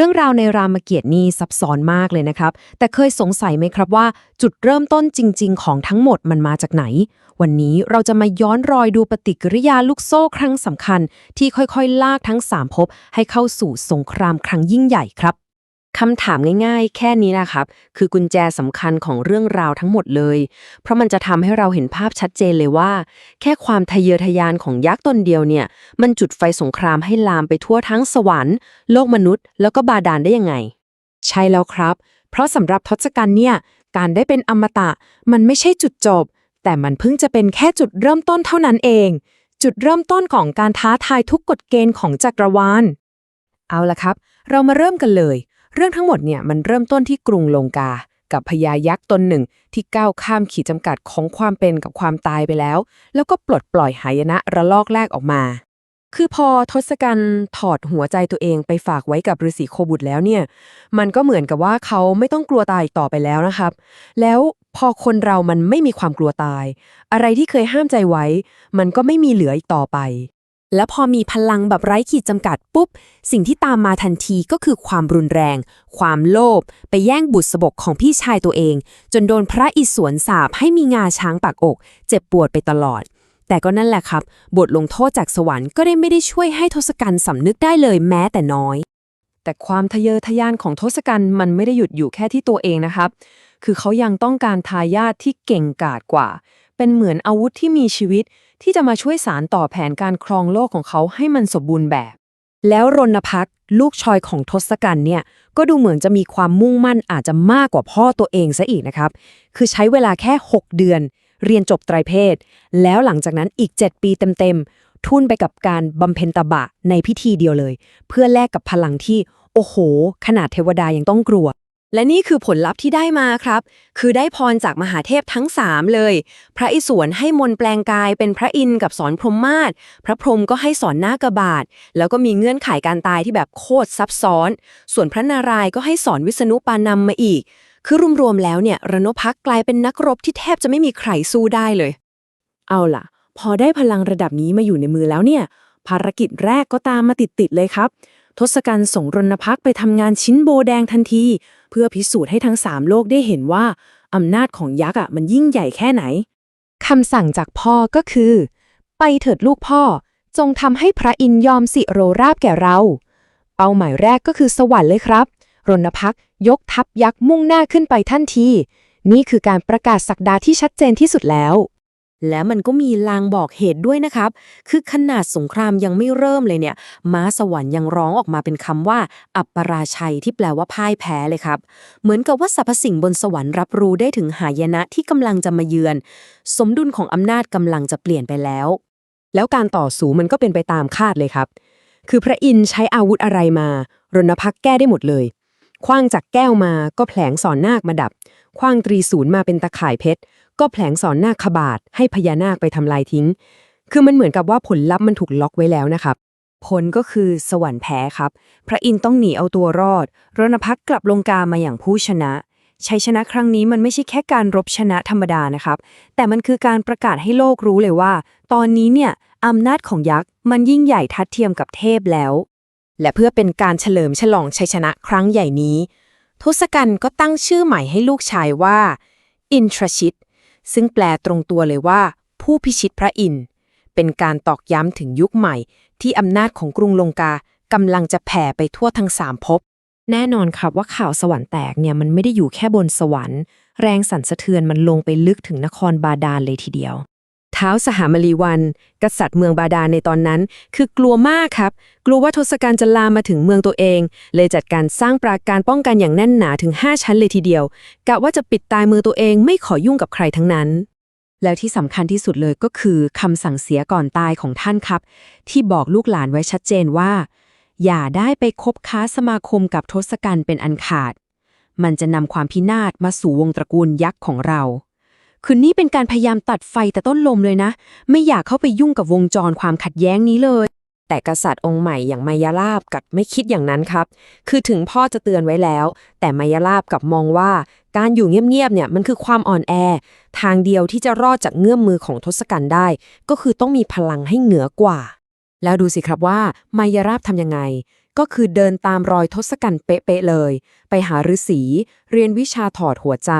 เรื่องราวในรามเกียรตินี้ซับซ้อนมากเลยนะครับ แต่เคยสงสัยไหมครับว่า จุดเริ่มต้นจริง ๆ ของทั้งหมดมันมาจากไหน วันนี้เราจะมาย้อนรอยดูปฏิกิริยาลูกโซ่ครั้งสำคัญ ที่ค่อยๆ ลากทั้งสามภพให้เข้าสู่สงครามครั้งยิ่งใหญ่ครับ คำถามง่ายๆ แค่นี้นะครับ คือกุญแจสำคัญของเรื่องราวทั้งหมดเลย เพราะมันจะทำให้เราเห็นภาพชัดเจนเลยว่า แค่ความทะเยอทะยานของยักษ์ตนเดียวเนี่ย มันจุดไฟสงครามให้ลามไปทั่วทั้งสวรรค์ โลกมนุษย์ แล้วก็บาดาลได้ยังไง ใช่แล้วครับ เพราะสำหรับทศกัณฐ์เนี่ย การได้เป็นอมตะ มันไม่ใช่จุดจบ แต่มันเพิ่งจะเป็นแค่จุดเริ่มต้นเท่านั้นเอง จุดเริ่มต้นของการท้าทายทุกกฎเกณฑ์ของจักรวาล เอาละครับ เรามาเริ่มกันเลย เรื่องทั้งหมดเนี่ยมันเริ่มต้นที่กรุงลงกา กับพญายักษ์ตนหนึ่งที่ก้าวข้ามขีดจำกัดของความเป็นกับความตายไปแล้ว แล้วก็ปลดปล่อยหายนะระลอกแรกออกมา คือพอทศกัณฐ์ถอดหัวใจตัวเองไปฝากไว้กับฤาษีโคบุตรแล้วเนี่ย มันก็เหมือนกับว่าเขาไม่ต้องกลัวตายอีกต่อไปแล้วนะครับ แล้วพอคนเรามันไม่มีความกลัวตาย อะไรที่เคยห้ามใจไว้ มันก็ไม่มีเหลืออีกต่อไป แล้วพอมีพลังแบบไร้ขีดจำกัดปุ๊บ สิ่งที่ตามมาทันทีก็คือความรุนแรง ความโลภไปแย่งบุตรสบกของพี่ชายตัวเอง จนโดนพระอิศวรสาบให้มีงาช้างปากอก เจ็บปวดไปตลอด แต่ก็นั่นแหละครับ บทลงโทษจากสวรรค์ก็ได้ไม่ได้ช่วยให้ทศกัณฐ์สำนึกได้เลยแม้แต่น้อย แต่ความทะเยอทะยานของทศกัณฐ์มันไม่ได้หยุดอยู่แค่ที่ตัวเองนะครับ คือเขายังต้องการทายาทที่เก่งกาจกว่า เป็นเหมือนอาวุธที่มีชีวิต ที่จะมาช่วยสารต่อแผนการครองโลกของเขาให้มันสมบูรณ์แบบ แล้วรณพักษ์ลูกชอยของทศกัณฐ์เนี่ย ก็ดูเหมือนจะมีความมุ่งมั่นอาจจะมากกว่าพ่อตัวเองซะอีกนะครับ คือใช้เวลาแค่ 6 เดือน เรียนจบไตรเพศ แล้วหลังจากนั้นอีก 7 ปีเต็มๆ ทุ่นไปกับการบำเพ็ญตบะในพิธีเดียวเลย เพื่อแลกกับพลังที่ โอ้โห ขนาดเทวดายังต้องกลัว และนี่คือผลลัพธ์ที่ได้มาครับ คือได้พรจากมหาเทพทั้ง3เลย พระอิศวรให้มนแปลงกายเป็นพระอินทร์กับสอนพรหมมาศพระพรหมก็ให้สอนหน้ากระบาดแล้วก็มีเงื่อนไขการตายที่แบบโคตรซับซ้อน ส่วนพระนารายณ์ก็ให้สอนวิษณุปานำมาอีก คือรวมๆแล้วเนี่ยรณพักกลายเป็นนักรบที่แทบจะไม่มีใครสู้ได้เลย เอาล่ะ พอได้พลังระดับนี้มาอยู่ในมือแล้วเนี่ย ภารกิจแรกก็ตามมาติดๆเลยครับ ทศกัณฐ์ส่งรณพักไปทำงานชิ้นโบแดงทันที เพื่อพิสูจน์ให้ทั้งสามโลกได้เห็นว่าอำนาจของยักษ์อะมันยิ่งใหญ่แค่ไหนคำสั่งจากพ่อก็คือ ไปเถิดลูกพ่อ จงทำให้พระอินยอมสิโรราบแก่เรา เป้าหมายแรกก็คือสวรรค์เลยครับ รณพักยกทัพยักษ์มุ่งหน้าขึ้นไปทันที นี่คือการประกาศสักดาที่ชัดเจนที่สุดแล้ว และมันก็มีลางบอกเหตุด้วยนะครับ คือขนาดสงครามยังไม่เริ่มเลยเนี่ย ม้าสวรรค์ยังร้องออกมาเป็นคำว่า อัปปราชัยที่แปลว่าพ่ายแพ้เลยครับ เหมือนกับว่าสรรพสิ่งบนสวรรค์รับรู้ได้ถึงหายนะที่กำลังจะมาเยือน สมดุลของอำนาจกำลังจะเปลี่ยนไปแล้ว แล้วการต่อสู้มันก็เป็นไปตามคาดเลยครับ คือพระอินทร์ใช้อาวุธอะไรมารณพักษ์แก้ได้หมดเลย คว้างจากแก้วมาก็แผลงสอนนาคมาดับ คว้างตรีศูนย์มาเป็นตะข่ายเพชร ก็แผลงสอนนาคขบาทให้พญานาคไปทำลายทิ้ง คือมันเหมือนกับว่าผลลัพธ์มันถูกล็อกไว้แล้วนะครับ ผลก็คือสวรรค์แพ้ครับ พระอินทร์ต้องหนีเอาตัวรอด รณพักกลับลงกามาอย่างผู้ชนะชัยชนะครั้งนี้มันไม่ใช่แค่การรบชนะธรรมดานะครับ แต่มันคือการประกาศให้โลกรู้เลยว่า ตอนนี้เนี่ยอำนาจของยักษ์มันยิ่งใหญ่ทัดเทียมกับเทพแล้ว และเพื่อเป็นการเฉลิมฉลองชัยชนะครั้งใหญ่นี้ ทศกัณฐ์ก็ตั้งชื่อใหม่ให้ลูกชายว่า อินทรชิต ซึ่งแปลตรงตัวเลยว่า ผู้พิชิตพระอินทร์เป็นการตอกย้ำถึงยุคใหม่ ที่อำนาจของกรุงลงกากำลังจะแผ่ไปทั่วทั้งสามภพแน่นอนครับว่าข่าวสวรรค์แตกเนี่ยมันไม่ได้อยู่แค่บนสวรรค์ แรงสั่นสะเทือนมันลงไปลึกถึงนครบาดาลเลยทีเดียว ท้าวสหามลีวัน กษัตริย์เมืองบาดาลในตอนนั้น คือกลัวมากครับ กลัวว่าทศกัณฐ์จะลามมาถึงเมืองตัวเอง เลยจัดการสร้างปราการป้องกันอย่างแน่นหนาถึง 5 ชั้นเลยทีเดียวกะว่าจะปิดตายเมืองตัวเองไม่ขอยุ่งกับใครทั้งนั้น แล้วที่สำคัญที่สุดเลยก็คือคำสั่งเสียก่อนตายของท่านครับ ที่บอกลูกหลานไว้ชัดเจนว่า อย่าได้ไปคบค้าสมาคมกับทศกัณฐ์เป็นอันขาด มันจะนำความพินาศมาสู่วงตระกูลยักษ์ของเรา คือนี่เป็นการพยายามตัดไฟแต่ต้นลมเลยนะ ไม่อยากเข้าไปยุ่งกับวงจรความขัดแย้งนี้เลย แต่กษัตริย์องค์ใหม่อย่างมายาลาบกับไม่คิดอย่างนั้นครับ คือถึงพ่อจะเตือนไว้แล้ว แต่มายาลาบกับมองว่า การอยู่เงียบๆเนี่ยมันคือความอ่อนแอ ทางเดียวที่จะรอดจากเงื้อมมือของทศกัณฐ์ได้ ก็คือต้องมีพลังให้เหนือกว่า แล้วดูสิครับว่ามายาลาบทำยังไง ก็คือเดินตามรอยทศกัณฐ์เป๊ะๆเลย ไปหาฤาษี เรียนวิชาถอดหัวใจ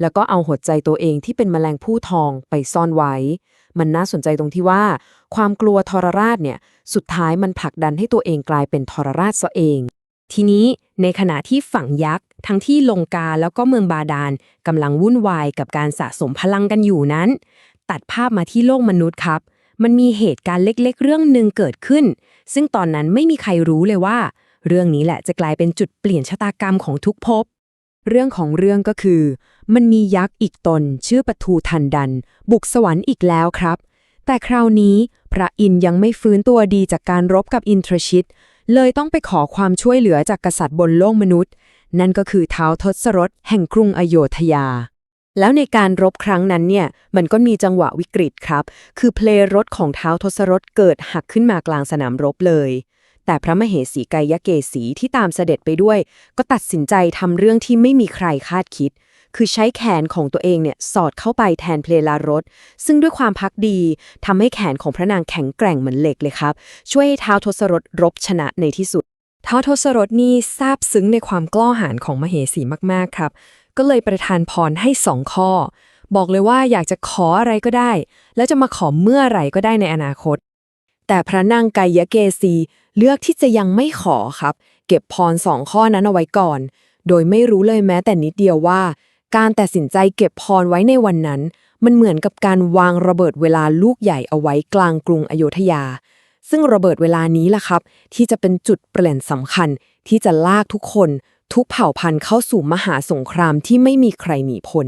แล้วก็เอาหัวใจตัวเองที่เป็นแมลงผู้ทองไปซ่อนไว้ มันน่าสนใจตรงที่ว่า ความกลัวทรราชเนี่ยสุดท้ายมันผลักดันให้ตัวเองกลายเป็นทรราชซะเอง ทีนี้ในขณะที่ฝั่งยักษ์ ทั้งที่ลงกาแล้วก็เมืองบาดาลกำลังวุ่นวายกับการสะสมพลังกันอยู่นั้น ตัดภาพมาที่โลกมนุษย์ครับ มันมีเหตุการณ์เล็กๆ เรื่องหนึ่งเกิดขึ้น ซึ่งตอนนั้นไม่มีใครรู้เลยว่า เรื่องนี้แหละจะกลายเป็นจุดเปลี่ยนชะตากรรมของทุกภพเรื่องของเรื่องก็คือ มันมียักษ์อีกตน ชื่อปทูทันดัน บุกสวรรค์อีกแล้วครับ แต่คราวนี้พระอินยังไม่ฟื้นตัวดีจากการรบกับอินทรชิต เลยต้องไปขอความช่วยเหลือจากกษัตริย์บนโลกมนุษย์ นั่นก็คือเท้าทศรถแห่งกรุงอโยธยา แล้วในการรบครั้งนั้นเนี่ย มันก็มีจังหวะวิกฤตครับ คือเพลรถของท้าวทศรถเกิดหักขึ้นมากลางสนามรบเลย แต่พระมเหสีไกยเกษีที่ตามเสด็จไปด้วย ก็ตัดสินใจทำเรื่องที่ไม่มีใครคาดคิด คือใช้แขนของตัวเองเนี่ยสอดเข้าไปแทนเพลลารถ ซึ่งด้วยความพักดีทำให้แขนของพระนางแข็งแกร่งเหมือนเหล็กเลยครับ ช่วยให้ท้าวทศรถรบชนะในที่สุดท้าวทศรถนี่ซาบซึ้งในความกล้าหาญของมเหสีมาก ๆ ครับ ก็เลยประทานพรให้สองข้อ บอกเลยว่าอยากจะขออะไรก็ได้ แล้วจะมาขอเมื่อไหร่ก็ได้ในอนาคต แต่พระนางไกยเกษีเลือกที่จะยังไม่ขอครับ เก็บพรสองข้อนั้นเอาไว้ก่อน โดยไม่รู้เลยแม้แต่นิดเดียวว่า การตัดสินใจเก็บพรไว้ในวันนั้น มันเหมือนกับการวางระเบิดเวลาลูกใหญ่เอาไว้กลางกรุงอโยธยา ซึ่งระเบิดเวลานี้ล่ะครับ ที่จะเป็นจุดเปลี่ยนสำคัญที่จะลากทุกคน ทุกเผ่าพันธุ์เข้าสู่มหาสงครามที่ไม่มีใครหนีพ้น